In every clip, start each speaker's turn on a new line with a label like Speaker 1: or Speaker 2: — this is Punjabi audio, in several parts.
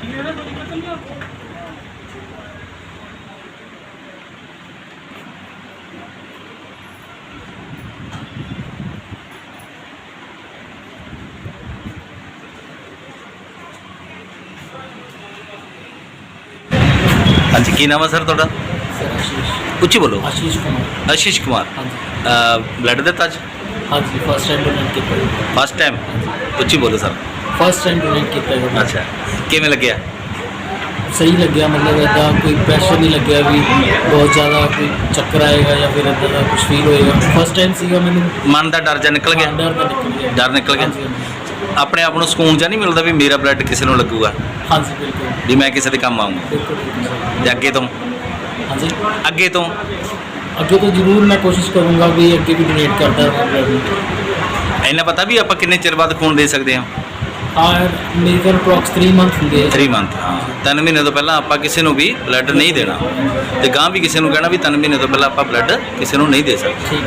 Speaker 1: ठीक है ना तो दिक्कत नहीं आपको ਹਾਂਜੀ ਕੀ ਨਾਮ ਹੈ ਸਰ ਤੁਹਾਡਾ ਉੱਚੀ ਬੋਲੋ
Speaker 2: ਆਸ਼ੀਸ਼ ਕੁਮਾਰ
Speaker 1: ਆਸ਼ੀਸ਼ ਕੁਮਾਰ
Speaker 2: ਹਾਂਜੀ
Speaker 1: ਬਲੱਡ ਦਿੱਤਾ ਅੱਜ
Speaker 2: ਹਾਂਜੀ ਫਸਟ ਟਾਈਮ ਡੋਨੇਟ ਕੀਤਾ
Speaker 1: ਫਸਟ ਟਾਈਮ ਉੱਚੀ ਬੋਲੋ ਸਰ
Speaker 2: ਫਸਟ ਟਾਈਮ ਡੋਨੇਟ ਕੀਤਾ ਹੈ
Speaker 1: ਅੱਛਾ ਕਿਵੇਂ ਲੱਗਿਆ
Speaker 2: ਸਹੀ ਲੱਗਿਆ ਮਤਲਬ ਇਦਾਂ ਕੋਈ ਪ੍ਰੈਸ਼ਰ ਨਹੀਂ ਲੱਗਿਆ ਵੀ ਬਹੁਤ ਜ਼ਿਆਦਾ ਕੋਈ ਚੱਕਰ ਆਏਗਾ ਜਾਂ ਫਿਰ ਇਦਾਂ ਦਾ ਕੁਝ ਫੀਲ ਹੋਏਗਾ ਫਸਟ ਟਾਈਮ ਸੀਗਾ ਮੈਨੂੰ
Speaker 1: ਮਨ ਦਾ ਡਰ ਜਾਂ ਨਿਕਲ ਗਿਆ
Speaker 2: ਡਰ ਤਾਂ ਨਿਕਲ ਗਿਆ
Speaker 1: ਡਰ ਨਿਕਲ ਗਿਆ
Speaker 2: ਹਾਂਜੀ, ਹਾਂਜੀ।
Speaker 1: ਆਪਣੇ ਆਪ ਨੂੰ ਸਕੂਨ ਜਾਂ ਨਹੀਂ ਮਿਲਦਾ ਵੀ ਮੇਰਾ ਬਲੱਡ ਕਿਸੇ ਨੂੰ ਲੱਗੂਗਾ।
Speaker 2: ਹਾਂਜੀ ਬਿਲਕੁਲ।
Speaker 1: ਵੀ ਮੈਂ ਕਿਸੇ ਦੇ ਕੰਮ ਆਉਂਗਾ
Speaker 2: ਬਿਲਕੁਲ
Speaker 1: ਅੱਗੇ ਤੋਂ?
Speaker 2: ਹਾਂਜੀ।
Speaker 1: ਅੱਗੇ ਤੋਂ?
Speaker 2: ਅੱਗੇ ਤੋਂ ਜ਼ਰੂਰ ਮੈਂ ਕੋਸ਼ਿਸ਼ ਕਰੂੰਗਾ ਵੀ ਅੱਗੇ ਵੀ ਡੋਨੇਟ ਕਰਦਾ ਰਹਾਂ blood।
Speaker 1: ਇੰਨਾ ਪਤਾ ਵੀ ਆਪਾਂ ਕਿੰਨੇ ਚਿਰ ਬਾਅਦ ਖੂਨ ਦੇ ਸਕਦੇ ਹਾਂ?
Speaker 2: ਹਾਂ ਮੇਰੇ ਕੋਲ ਅਪਰੋਕਸ 3 ਮੰਥ ਹੁੰਦੇ ਆ।
Speaker 1: 3 ਮੰਥ ਹਾਂ। ਤਿੰਨ ਮਹੀਨੇ ਤੋਂ ਪਹਿਲਾਂ ਆਪਾਂ ਕਿਸੇ ਨੂੰ ਵੀ ਬਲੱਡ ਨਹੀਂ ਦੇਣਾ। ਤੇ ਗਾਂ ਵੀ ਕਿਸੇ ਨੂੰ ਕਹਿਣਾ ਵੀ ਤਿੰਨ ਮਹੀਨੇ ਤੋਂ ਪਹਿਲਾਂ ਆਪਾਂ ਬਲੱਡ ਕਿਸੇ ਨੂੰ ਨਹੀਂ ਦੇ ਸਕਦੇ।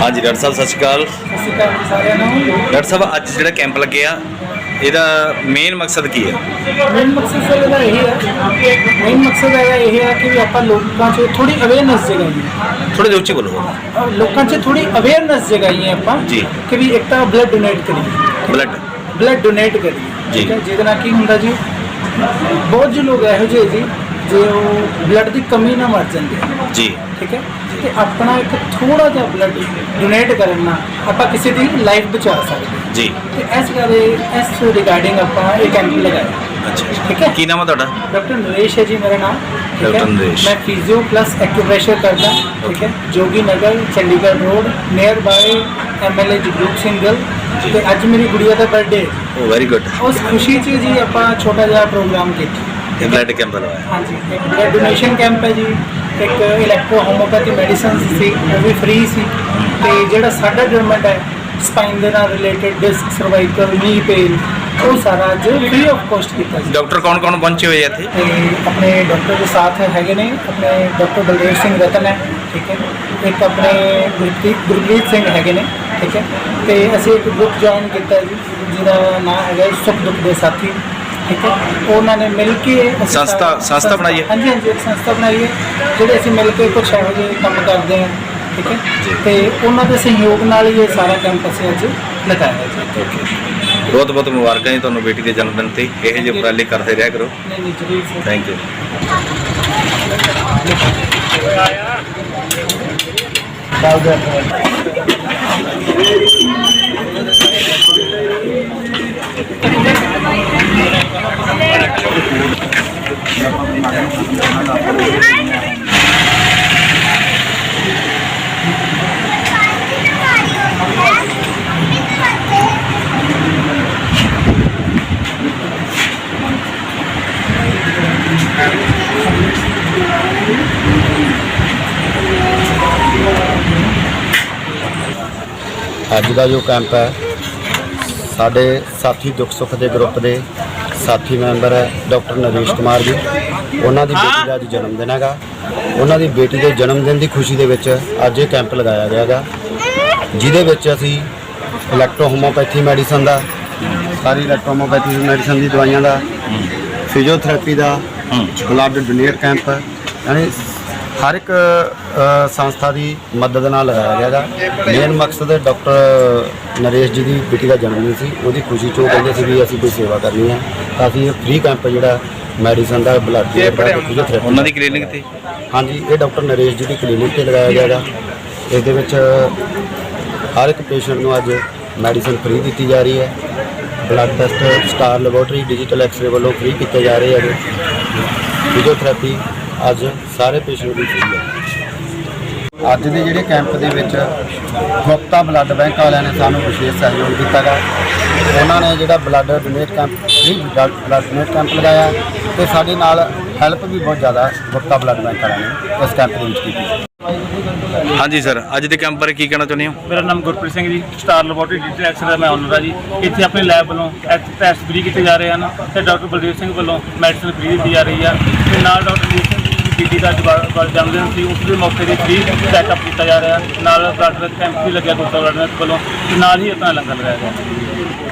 Speaker 1: ਹਾਂਜੀ ਡਾਕਟਰ ਸਾਹਿਬ ਸਤਿ ਸ਼੍ਰੀ ਅਕਾਲ।
Speaker 2: ਸਤਿ ਸ਼੍ਰੀ ਅਕਾਲ ਜੀ ਸਾਰਿਆਂ ਨੂੰ।
Speaker 1: ਡਾਕਟਰ ਸਾਹਿਬ ਅੱਜ ਜਿਹੜਾ ਕੈਂਪ ਲੱਗਿਆ ਇਹਦਾ ਮੇਨ ਮਕਸਦ ਕੀ ਹੈ?
Speaker 2: ਮੇਨ ਮਕਸਦ ਸਰ ਇਹਦਾ ਇਹ ਹੈ। ਮੇਨ ਮਕਸਦ ਇਹਦਾ ਇਹ ਹੈ ਕਿ ਵੀ ਆਪਾਂ ਲੋਕਾਂ 'ਚ ਥੋੜੀ ਅਵੇਅਰਨੈਸ ਜਗਾਈਏ।
Speaker 1: ਥੋੜੇ ਜਿਹਾ ਉੱਚੀ ਬੋਲੋ।
Speaker 2: ਲੋਕਾਂ 'ਚ ਥੋੜੀ ਅਵੇਅਰਨੈਸ ਜਗਾਈਏ ਆਪਾਂ
Speaker 1: ਜੀ।
Speaker 2: ਕਿ ਵੀ ਇੱਕ ਤਾਂ ਬਲੱਡ ਡੋਨੇਟ ਕਰੀਏ।
Speaker 1: ਬਲੱਡ
Speaker 2: ਬਲੱਡ ਡੋਨੇਟ ਕਰੀਏ।
Speaker 1: ਜੀ।
Speaker 2: ਠੀਕ ਹੈ? ਜਿਹਦੇ ਨਾਲ ਕੀ ਹੁੰਦਾ ਜੀ? ਬਹੁਤ ਜਿਹੇ ਲੋਕ ਇਹੋ ਜਿਹੇ ਜੀ ਜੇ ਉਹ ਬਲੱਡ ਦੀ ਕਮੀ ਨਾਲ ਮਰ ਜਾਂਦੇ। ਆ
Speaker 1: ਜੀ।
Speaker 2: ਠੀਕ ਹੈ? ਤੇ ਆਪਣਾ ਇੱਕ ਥੋੜਾ ਜਿਹਾ ਬਲੱਡ ਡੋਨੇਟ ਕਰਨ ਨਾਲ ਆਪਾਂ ਕਿਸੇ ਦੀ ਲਾਈਫ ਬਚਾ ਸਕਦੇ ਹਾਂ।
Speaker 1: ਜੀ।
Speaker 2: ਤੇ ਇਸ ਬਾਰੇ ਇਸ ਰਿਗਾਰਡਿੰਗ ਆਪਾਂ ਇਹ ਕੈਂਪ ਲਗਾਇਆ।
Speaker 1: ਅੱਛਾ
Speaker 2: ਠੀਕ ਹੈ?
Speaker 1: ਕੀ ਨਾਮ ਹੈ ਤੁਹਾਡਾ?
Speaker 2: ਡਾਕਟਰ ਨਰੇਸ਼ ਹੈ ਜੀ ਮੇਰਾ ਨਾਮ। ਠੀਕ ਹੈ?
Speaker 1: ਡਾਕਟਰ ਨਰੇਸ਼।
Speaker 2: ਮੈਂ ਫਿਜ਼ੀਓ ਪਲੱਸ ਐਕੂਪ੍ਰੈਸ਼ਰ ਕਰਦਾ। ਠੀਕ ਹੈ? Jogi Nagar Chandigarh road near by MLA Jagroop Singh Gill ਤੇ ਅੱਜ ਮੇਰੀ ਗੁੜੀਆ ਦਾ ਬਰਥਡੇ
Speaker 1: ਉਹ ਵੈਰੀ ਗੁੱਡ
Speaker 2: ਉਸ ਖੁਸ਼ੀ 'ਚ ਜੀ ਆਪਾਂ ਛੋਟਾ ਜਿਹਾ ਪ੍ਰੋਗਰਾਮ ਕੀਤਾ।
Speaker 1: ਇਹ ਬਲੱਡ ਕੈਂਪ ਲਗਾਇਆ
Speaker 2: ਹਾਂਜੀ ਇੱਕ ਡੋਨੇਸ਼ਨ ਕੈਂਪ ਹੈ ਜੀ। ਇੱਕ ਇਲੈਕਟ੍ਰੋ ਹੋਮੋਪੈਥੀ ਮੈਡੀਸਿਨ ਸੀ ਉਹ ਵੀ ਫ੍ਰੀ ਸੀ। ਤੇ ਜਿਹੜਾ ਸਾਡਾ ਡਿਪਾਰਟਮੈਂਟ ਹੈ ਸਪਾਈਨ ਦੇ ਨਾਲ related disc cervical knee pain ਉਹ ਸਾਰਾ ਅੱਜ ਫ੍ਰੀ ਆਫ ਕੋਸਟ ਕੀਤਾ ਜੀ।
Speaker 1: ਡਾਕਟਰ ਕੌਣ ਕੌਣ ਪਹੁੰਚੇ ਹੋਏ ਇੱਥੇ?
Speaker 2: ਤੇ ਆਪਣੇ ਡਾਕਟਰ ਦੇ ਸਾਥ ਹੈਗੇ ਨੇ ਆਪਣੇ ਡਾਕਟਰ ਬਲਦੇਵ ਸਿੰਘ ਰਤਨ ਹੈ ਠੀਕ ਹੈ। ਇੱਕ ਆਪਣੇ ਗੁਰਪ੍ਰੀਤ ਗੁਰਪ੍ਰੀਤ ਸਿੰਘ ਹੈਗੇ ਨੇ ਠੀਕ ਹੈ। ਤੇ ਅਸੀਂ ਇੱਕ ਗਰੁੱਪ ਜੁਆਇਨ ਕੀਤਾ ਜੀ ਜਿਹਦਾ ਨਾਮ ਹੈਗਾ ਸੁਖ ਦੁੱਖ ਦੇ ਸਾਥੀ। ਠੀਕ ਹੈ? ਉਹਨਾਂ ਨੇ ਮਿਲ ਕੇ ਅਸੀਂ
Speaker 1: ਸੰਸਥਾ- ਸੰਸਥਾ ਬਣਾਈ ਹੈ?
Speaker 2: ਹਾਂਜੀ ਹਾਂਜੀ ਇੱਕ ਸੰਸਥਾ ਬਣਾਈ ਹੈ ਜਿਹੜੇ ਅਸੀਂ ਮਿਲ ਕੇ ਕੁਝ ਇਹੋ ਜਿਹੇ ਕੰਮ ਕਰਦੇ ਹਾਂ ਠੀਕ ਹੈ? ਤੇ ਉਹਨਾਂ ਦੇ ਸਹਿਯੋਗ ਨਾਲ ਹੀ ਇਹ ਸਾਰਾ ਕੈਂਪ ਅਸੀਂ ਅੱਜ ਲਗਾਇਆ ਜੀ।
Speaker 1: ਬਹੁਤ ਬਹੁਤ ਮੁਬਾਰਕਾਂ ਜੀ ਤੁਹਾਨੂੰ ਬੇਟੀ ਦੇ ਜਨਮ ਦਿਨ ਤੇ। ਇਹੋ ਜਿਹੇ ਉਪਰਾਲੇ ਕਰਦੇ ਰਿਹਾ ਕਰੋ।
Speaker 2: ਨਹੀਂ ਨਹੀਂ ਜ਼ਰੂਰ ਸਰ।
Speaker 1: ਥੈਂਕ ਯੂ
Speaker 3: ਅੱਜ ਦਾ ਜੋ ਕੈਂਪ ਹੈ ਸਾਡੇ ਸਾਥੀ ਦੁੱਖ ਸੁੱਖ ਦੇ ਗਰੁੱਪ ਦੇ ਸਾਥੀ ਮੈਂਬਰ ਹੈ ਡਾਕਟਰ ਨਰੇਸ਼ ਕੁਮਾਰ ਜੀ। ਉਹਨਾਂ ਦੀ ਬੇਟੀ ਦਾ ਅੱਜ ਜਨਮ ਦਿਨ ਹੈਗਾ। ਉਹਨਾਂ ਦੀ ਬੇਟੀ ਦੇ ਜਨਮ ਦਿਨ ਦੀ ਖੁਸ਼ੀ ਦੇ ਵਿੱਚ ਅੱਜ ਇਹ ਕੈਂਪ ਲਗਾਇਆ ਗਿਆ ਹੈਗਾ। ਜਿਹਦੇ ਵਿੱਚ ਅਸੀਂ ਇਲੈਕਟ੍ਰੋ ਹੋਮੋਪੈਥੀ ਮੈਡੀਸਨ ਦਾ ਸਾਰੀ ਇਲੈਕਟ੍ਰੋ ਹੋਮੋਪੈਥੀ ਮੈਡੀਸਨ ਦੀ ਦਵਾਈਆਂ ਦਾ ਫਿਜ਼ੀਓਥੈਰੇਪੀ ਦਾ ਬਲੱਡ ਡੋਨੇਟ ਕੈਂਪ ਯਾਨੀ ਹਰ ਇੱਕ ਅ, ਸੰਸਥਾ ਦੀ ਮਦਦ ਨਾਲ ਲਗਾਇਆ ਗਿਆ ਹੈਗਾ ਮੇਨ ਮਕਸਦ ਡਾਕਟਰ ਨਰੇਸ਼ ਜੀ ਦੀ ਬੇਟੀ ਦਾ ਜਨਮ ਦਿਨ ਸੀ। ਉਹਦੀ ਖੁਸ਼ੀ 'ਚ ਉਹ ਕਹਿੰਦੇ ਸੀ ਵੀ ਅਸੀਂ ਕੋਈ ਸੇਵਾ ਕਰਨੀ ਹੈ ਤਾਂ ਅਸੀਂ ਇਹ ਫ੍ਰੀ ਕੈਂਪ ਜਿਹੜਾ ਮੈਡੀਸਨ ਦਾ ਬਲੱਡ ਦਾ
Speaker 1: ਉਹਨਾਂ ਦੀ ਕਲੀਨਿਕ ਤੇ?
Speaker 3: ਹਾਂਜੀ ਇਹ ਡਾਕਟਰ ਨਰੇਸ਼ ਜੀ ਦੀ ਕਲੀਨਿਕ ਤੇ ਲਗਾਇਆ ਗਿਆ ਗਾ। ਇਸ ਦੇ ਵਿੱਚ ਹਰ ਇੱਕ ਪੇਸ਼ੈਂਟ ਨੂੰ ਅੱਜ ਮੈਡੀਸਨ ਫ੍ਰੀ ਦਿੱਤੀ ਜਾ ਰਹੀ ਹੈ। Blood test star laboratory digital X ray ਵੱਲੋਂ ਫ੍ਰੀ ਕੀਤੇ ਜਾ ਰਹੇ ਹੈਗੇ। ਫਿਜ਼ੀਓਥੈਰੇਪੀ ਅੱਜ ਸਾਰੇ ਪੇਸ਼ੈਂਟ ਦੀ ਫ੍ਰੀ ਹੈ ਅੱਜ ਦੇ ਜਿਹੜੇ ਕੈਂਪ ਦੇ ਵਿੱਚ ਗੁਪਤਾ ਬਲੱਡ ਬੈਂਕ ਵਾਲਿਆਂ ਨੇ ਸਾਨੂੰ ਵਿਸ਼ੇਸ਼ ਸਹਿਯੋਗ ਦਿੱਤਾ ਗਾ। ਉਹਨਾਂ ਨੇ ਜਿਹੜਾ blood donate camp free blood donate camp ਲਗਾਇਆ ਤੇ ਸਾਡੇ ਨਾਲ ਹੈਲਪ ਵੀ ਬਹੁਤ ਜ਼ਿਆਦਾ ਗੁਪਤਾ ਬਲੱਡ ਬੈਂਕ ਵਾਲਿਆਂ ਨੇ ਇਸ ਕੈਂਪ ਦੇ ਵਿੱਚ ਕੀਤੀ।
Speaker 1: ਹਾਂਜੀ ਸਰ ਅੱਜ ਦੇ ਕੈਂਪ ਬਾਰੇ ਕੀ ਕਹਿਣਾ ਚਾਹੁੰਦੇ ਹੋ?
Speaker 4: ਮੇਰਾ ਨਾਮ Gurpreet Singh ji star laboratory digital X ray ਦਾ ਮੈਂ ਓਨਰ ਹਾਂ ਜੀ। ਇੱਥੇ ਆਪਣੇ ਲੈਬ ਵੱਲੋਂ ਟੈਸਟ ਫ੍ਰੀ ਕੀਤੇ ਜਾ ਰਹੇ ਹਨ ਤੇ ਡਾਕਟਰ ਬਲਦੇਵ ਸਿੰਘ ਵੱਲੋਂ ਮੈਡੀਸਨ ਫ੍ਰੀ ਦਿੱਤੀ ਜਾ ਰਹੀ ਆ ਤੇ ਨਾਲ ਡਾਕਟਰ ਸਿੰਘ ਜੀ ਦਾ ਜਨਮ ਦਿਨ ਸੀ, ਉਸ ਦੇ ਮੌਕੇ ਤੇ ਫ੍ਰੀ ਚੈੱਕਅਪ ਕੀਤਾ ਜਾ ਰਿਹਾ। ਨਾਲ ਬਲੱਡ ਕੈਂਪ ਵੀ ਲੱਗਿਆ ਗੁਰਤਾ ਬਲੱਡ ਵੱਲੋਂ, ਤੇ ਨਾਲ ਹੀ ਆਪਣਾ ਲੰਗਰ ਲਗਾਇਆ ਗਿਆ।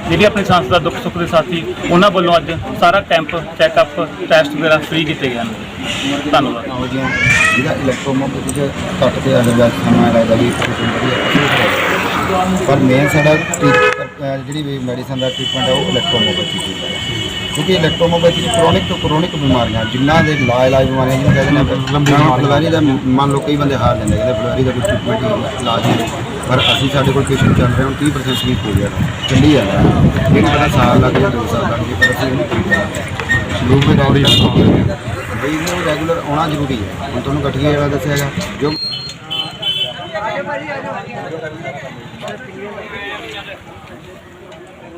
Speaker 4: ਜਿਹੜੀ ਆਪਣੀ ਸੰਸਥਾ ਦਾ ਦੁੱਖ ਸੁੱਖ ਦੇ ਸਾਥੀ, ਉਹਨਾਂ ਵੱਲੋਂ ਅੱਜ ਸਾਰਾ ਕੈਂਪ ਚੈੱਕਅਪ ਟੈਸਟ ਵਗੈਰਾ ਫ੍ਰੀ ਕੀਤੇ ਗਏ ਹਨ। ਧੰਨਵਾਦ।
Speaker 3: ਜਿਹੜਾ ਇਲੈਕਟ੍ਰੋਮੋਬਿਲਿਟੀ ਘੱਟ ਤੇ ਅਗਰ ਸਮਾਂ ਲੱਗਦਾ ਵੀ ਪਰ ਮੇਨ ਸਾਡਾ ਅਹ ਜਿਹੜੀ ਵੀ ਮੈਡੀਸਨ ਦਾ ਟ੍ਰੀਟਮੈਂਟ ਹੈ ਉਹ ਇਲੈਕਟ੍ਰੋਮੋਬਿਲਿਟੀ ਦੀ ਹੈ ਕਿਉਂਕਿ ਇਲੈਕਟ੍ਰੋਮੋਬਿਲਿਟੀ ਦੀ ਕ੍ਰੋਨਿਕ ਤੋਂ ਕ੍ਰੋਨਿਕ ਬਿਮਾਰੀਆਂ ਜਿਨ੍ਹਾਂ ਦੇ ਲਾ ਇਲਾਜ ਬਿਮਾਰੀਆਂ ਜਿਹਨੂੰ ਕਹਿੰਦੇ ਨੇ ਲੰਬੀ ਫੁਲਵਾਰੀ ਦਾ ਮੰਨ ਲਓ ਕਈ ਬੰਦੇ ਹਾਰ ਲੈਂਦੇ ਕਹਿੰਦੇ ਫੁਲਵਾਰੀ ਦਾ ਕੋਈ ਟ੍ਰੀਟਮੈਂਟ ਹੀ ਨਹੀਂ, ਇਲਾਜ ਨਹੀਂ। ਪਰ ਅਸੀਂ ਸਾਡੇ ਕੋਲ ਪੇਸ਼ੈਂਟ ਚੱਲ ਰਹੇ ਹੁਣ 30% ਠੀਕ ਹੋ ਗਿਆ ਚੱਲੀ ਜਾਂਦਾ। ਇਹ ਨਹੀਂ ਪਤਾ ਸਾਲ ਲੱਗ ਜਾਂ ਦੋ ਸਾਲ ਲੱਗ ਜੇ ਪਰ ਅਸੀਂ ਉਹਨੂੰ ਠੀਕ ਕਰਾਂਗੇ ਲੋਕ ਵੀ ਰੌੜੀ ਬਈ ਇਹਨੂੰ ਰੈਗੂਲਰ ਆਉਣਾ ਜ਼ਰੂਰੀ ਹੈ। ਹੁਣ ਤੁਹਾਨੂੰ ਗਠੀਆ ਜਿਹੜਾ ਦੱਸਿਆ ਹੈਗਾ ਜੋ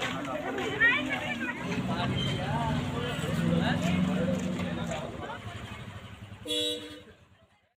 Speaker 3: Ja, dat is.